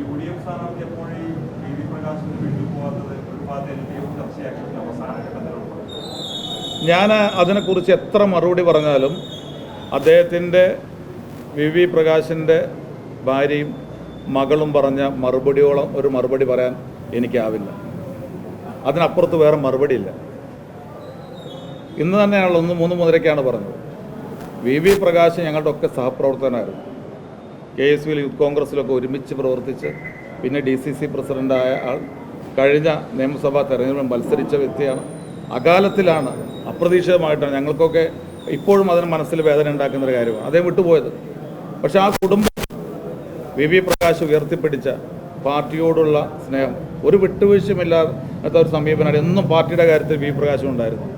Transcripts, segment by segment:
U D F സ്ഥാനാർത്ഥി എപ്പോഴും ഈ വി പ്രകാശിന് വീട്ടിൽ പോകാത്തത് ഒരു ഭാഗത്ത് ഞാൻ അതിനെക്കുറിച്ച് എത്ര മറുപടി പറഞ്ഞാലും അദ്ദേഹത്തിന്റെ വി വി പ്രകാശിന്റെ ഭാര്യയും മകളും പറഞ്ഞ മറുപടിയോളം ഒരു മറുപടി പറയാൻ എനിക്കാവില്ല. അതിനപ്പുറത്ത് വേറെ മറുപടിയില്ല. ഇന്ന് തന്നെയാണല്ലോ ഒന്ന് മൂന്ന് മുതലേക്കാണ് പറഞ്ഞത്. വി വി പ്രകാശ് ഞങ്ങളുടെ ഒക്കെ സഹപ്രവർത്തകനായിരുന്നു. കെ എസ് യുവിൽ യൂത്ത് കോൺഗ്രസ്സിലൊക്കെ ഒരുമിച്ച് പ്രവർത്തിച്ച് പിന്നെ ഡി സി സി പ്രസിഡന്റായ ആൾ കഴിഞ്ഞ നിയമസഭാ തെരഞ്ഞെടുപ്പിൽ മത്സരിച്ച വ്യക്തിയാണ്. അകാലത്തിലാണ് അപ്രതീക്ഷിതമായിട്ടാണ് ഞങ്ങൾക്കൊക്കെ ഇപ്പോഴും അതിന് മനസ്സിൽ വേദന ഉണ്ടാക്കുന്ന ഒരു കാര്യമാണ്. അദ്ദേഹം വിട്ടുപോയത്. പക്ഷേ ആ കുടുംബം വി വി പ്രകാശ് ഉയർത്തിപ്പിടിച്ച പാർട്ടിയോടുള്ള സ്നേഹം ഒരു വിട്ടുവീഴ്ചയുമില്ലാത്ത ഒരു സമീപനമാണ് എന്നും പാർട്ടിയുടെ കാര്യത്തിൽ വി പ്രകാശം ഉണ്ടായിരുന്നു.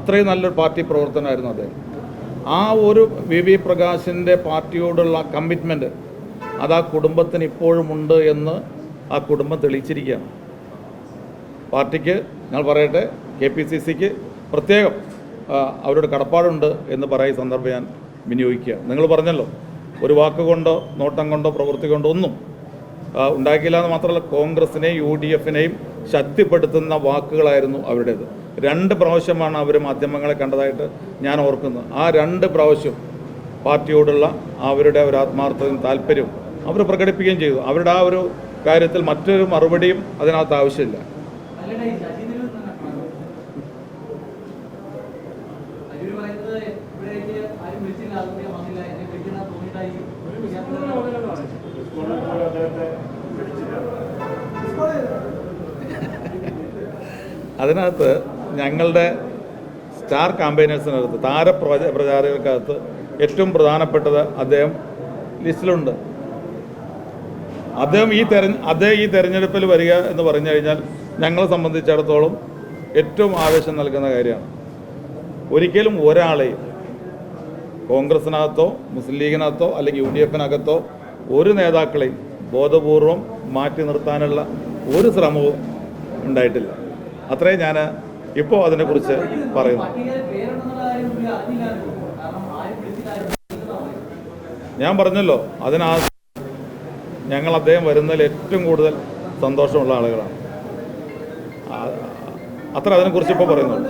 അത്രയും നല്ലൊരു പാർട്ടി പ്രവർത്തനമായിരുന്നു അദ്ദേഹം. ആ ഒരു വി വി പ്രകാശിന്റെ പാർട്ടിയോടുള്ള കമ്മിറ്റ്മെന്റ് അത് ആ കുടുംബത്തിന് ഇപ്പോഴുമുണ്ട് എന്ന് ആ കുടുംബം തെളിയിച്ചിരിക്കുകയാണ്. പാർട്ടിക്ക് ഞങ്ങൾ പറയട്ടെ കെ പി സി സിക്ക് പ്രത്യേകം അവരോട് കടപ്പാടുണ്ട് എന്ന് പറയുന്ന സന്ദർഭം ഞാൻ വിനിയോഗിക്കുക നിങ്ങൾ പറഞ്ഞല്ലോ ഒരു വാക്ക് കൊണ്ടോ നോട്ടം കൊണ്ടോ പ്രവൃത്തി കൊണ്ടോ ഒന്നും ഉണ്ടാക്കിയില്ല എന്ന് മാത്രമല്ല കോൺഗ്രസിനെയും യു ഡി എഫിനെയും ശക്തിപ്പെടുത്തുന്ന വാക്കുകളായിരുന്നു അവരുടേത്. രണ്ട് പ്രാവശ്യമാണ് അവർ മാധ്യമങ്ങളെ കണ്ടതായിട്ട് ഞാൻ ഓർക്കുന്നത്. ആ രണ്ട് പ്രാവശ്യം പാർട്ടിയോടുള്ള അവരുടെ ഒരു ആത്മാർത്ഥതയും താല്പര്യവും അവർ പ്രകടിപ്പിക്കുകയും ചെയ്തു. അവരുടെ ആ ഒരു കാര്യത്തിൽ മറ്റൊരു മറുപടിയും അതിനകത്ത് ആവശ്യമില്ല. അതിനകത്ത് ഞങ്ങളുടെ സ്റ്റാർ ക്യാമ്പയിനേഴ്സിനകത്ത് താര പ്രച പ്രചാരകർക്കകത്ത് ഏറ്റവും പ്രധാനപ്പെട്ടത് അദ്ദേഹം ലിസ്റ്റിലുണ്ട്. അദ്ദേഹം ഈ തെരഞ്ഞ അദ്ദേഹം ഈ തെരഞ്ഞെടുപ്പിൽ വരിക എന്ന് പറഞ്ഞു കഴിഞ്ഞാൽ ഞങ്ങളെ സംബന്ധിച്ചിടത്തോളം ഏറ്റവും ആവേശം നൽകുന്ന കാര്യമാണ്. ഒരിക്കലും ഒരാളെയും കോൺഗ്രസിനകത്തോ മുസ്ലിം ലീഗിനകത്തോ അല്ലെങ്കിൽ യു ഡി എഫിനകത്തോ ഒരു നേതാക്കളെയും ബോധപൂർവം മാറ്റി നിർത്താനുള്ള ഒരു ശ്രമവും ഉണ്ടായിട്ടില്ല. അത്രയും ഞാൻ ഇപ്പോൾ അതിനെക്കുറിച്ച് പറയുന്നു. ഞാൻ പറഞ്ഞല്ലോ അതിനാ ഞങ്ങൾ അദ്ദേഹം വരുന്നതിൽ ഏറ്റവും കൂടുതൽ സന്തോഷമുള്ള ആളുകളാണ്. അത്ര അതിനെക്കുറിച്ച് ഇപ്പോൾ പറയുന്നുണ്ട്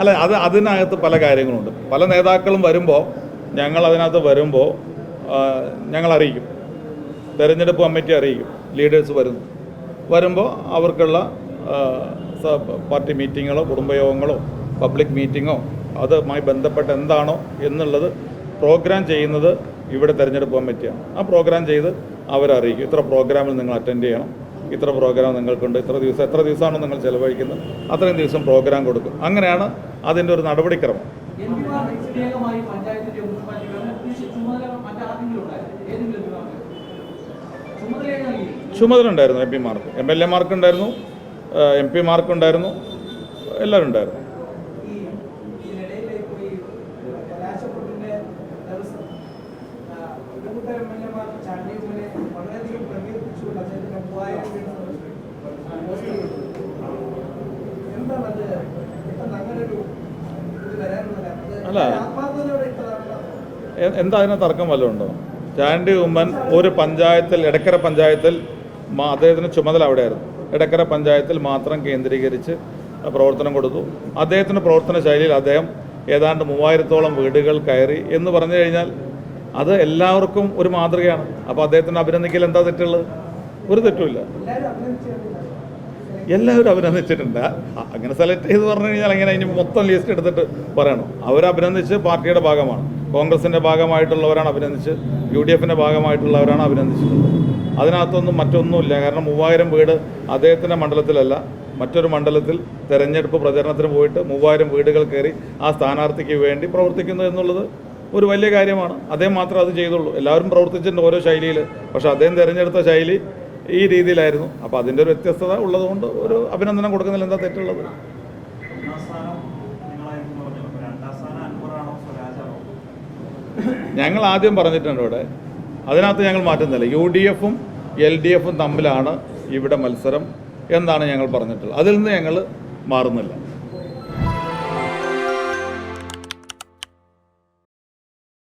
അല്ല അത് അതിനകത്ത് പല കാര്യങ്ങളുണ്ട്. പല നേതാക്കളും വരുമ്പോൾ ഞങ്ങൾ അതിനകത്ത് വരുമ്പോൾ ഞങ്ങൾ അറിയിക്കും. തെരഞ്ഞെടുപ്പ് കമ്മിറ്റി അറിയിക്കും. ലീഡേഴ്സ് വരുന്നു. വരുമ്പോൾ അവർക്കുള്ള പാർട്ടി മീറ്റിങ്ങുകളോ കുടുംബയോഗങ്ങളോ പബ്ലിക് മീറ്റിങ്ങോ അതുമായി ബന്ധപ്പെട്ട് എന്താണോ എന്നുള്ളത് പ്രോഗ്രാം ചെയ്യുന്നത് ഇവിടെ തിരഞ്ഞെടുപ്പ് കമ്മിറ്റിയാണ്. ആ പ്രോഗ്രാം ചെയ്ത് അവരറിയിക്കും. ഇത്ര പ്രോഗ്രാമിൽ നിങ്ങൾ അറ്റൻഡ് ചെയ്യണം. ഇത്ര പ്രോഗ്രാം നിങ്ങൾക്കുണ്ട്. ഇത്ര ദിവസം എത്ര ദിവസമാണോ നിങ്ങൾ ചിലവഴിക്കുന്നത്? അത്രയും ദിവസം പ്രോഗ്രാം കൊടുക്കും. അങ്ങനെയാണ് അതിന്റെ ഒരു നടപടിക്രമം. ചുമതല ഉണ്ടായിരുന്നു എം പിമാർക്ക് എം എൽ എമാർക്ക് ഉണ്ടായിരുന്നു. എം പിമാർക്കുണ്ടായിരുന്നു. എല്ലാവരും ഉണ്ടായിരുന്നു അല്ല. എന്താ അതിന് തർക്കം വല്ലതും ഉണ്ടോ? ചാണ്ടി ഉമ്മൻ ഒരു പഞ്ചായത്തിൽ എടക്കര പഞ്ചായത്തിൽ അദ്ദേഹത്തിന് ചുമതല അവിടെയായിരുന്നു. എടക്കര പഞ്ചായത്തിൽ മാത്രം കേന്ദ്രീകരിച്ച് പ്രവർത്തനം കൊടുത്തു. അദ്ദേഹത്തിന്റെ പ്രവർത്തന ശൈലിയിൽ അദ്ദേഹം ഏതാണ്ട് മൂവായിരത്തോളം വീടുകൾ കയറി എന്ന് പറഞ്ഞു കഴിഞ്ഞാൽ അത് എല്ലാവർക്കും ഒരു മാതൃകയാണ്. അപ്പോൾ അദ്ദേഹത്തിന് അഭിനന്ദിക്കൽ എന്താ തെറ്റുള്ളത്? ഒരു തെറ്റുമില്ല. എല്ലാവരും അഭിനന്ദിച്ചു എല്ലാവരും അഭിനന്ദിച്ചിട്ടുണ്ട്. അങ്ങനെ സെലക്ട് ചെയ്ത് പറഞ്ഞു കഴിഞ്ഞാൽ അങ്ങനെ ഇനി മൊത്തം ലിസ്റ്റ് എടുത്തിട്ട് പറയണം. അവരഭിനന്ദിച്ച് പാർട്ടിയുടെ ഭാഗമാണ്. കോൺഗ്രസിന്റെ ഭാഗമായിട്ടുള്ളവരാണ് അഭിനന്ദിച്ച് യു ഡി എഫിന്റെ ഭാഗമായിട്ടുള്ളവരാണ് അഭിനന്ദിച്ചിട്ടുള്ളത്. അതിനകത്തൊന്നും മറ്റൊന്നുമില്ല. കാരണം മൂവായിരം വീട് അദ്ദേഹത്തിന്റെ മണ്ഡലത്തിലല്ല മറ്റൊരു മണ്ഡലത്തിൽ തെരഞ്ഞെടുപ്പ് പ്രചരണത്തിന് പോയിട്ട് മൂവായിരം വീടുകൾ കയറി ആ സ്ഥാനാർത്ഥിക്ക് വേണ്ടി പ്രവർത്തിക്കുന്നു എന്നുള്ളത് ഒരു വലിയ കാര്യമാണ്. അദ്ദേഹം മാത്രം അത് ചെയ്തുള്ളൂ. എല്ലാവരും പ്രവർത്തിച്ചിട്ടുണ്ട് ഓരോ ശൈലിയിൽ. പക്ഷേ അദ്ദേഹം തിരഞ്ഞെടുത്ത ശൈലി ഈ രീതിയിലായിരുന്നു. അപ്പോൾ അതിന്റെ ഒരു വ്യത്യസ്തത ഉള്ളതുകൊണ്ട് ഒരു അഭിനന്ദനം കൊടുക്കുന്നതിൽ എന്താ തെറ്റുള്ളത്? ഞങ്ങൾ ആദ്യം പറഞ്ഞിട്ടുണ്ട് ഇവിടെ അതിനകത്ത് ഞങ്ങൾ മാറ്റുന്നില്ല. യു ഡി എഫും എൽ ഡി എഫും തമ്മിലാണ് ഇവിടെ മത്സരം എന്നാണ് ഞങ്ങൾ പറഞ്ഞിട്ടുള്ളത്. അതിൽ നിന്ന് ഞങ്ങൾ മാറുന്നില്ല.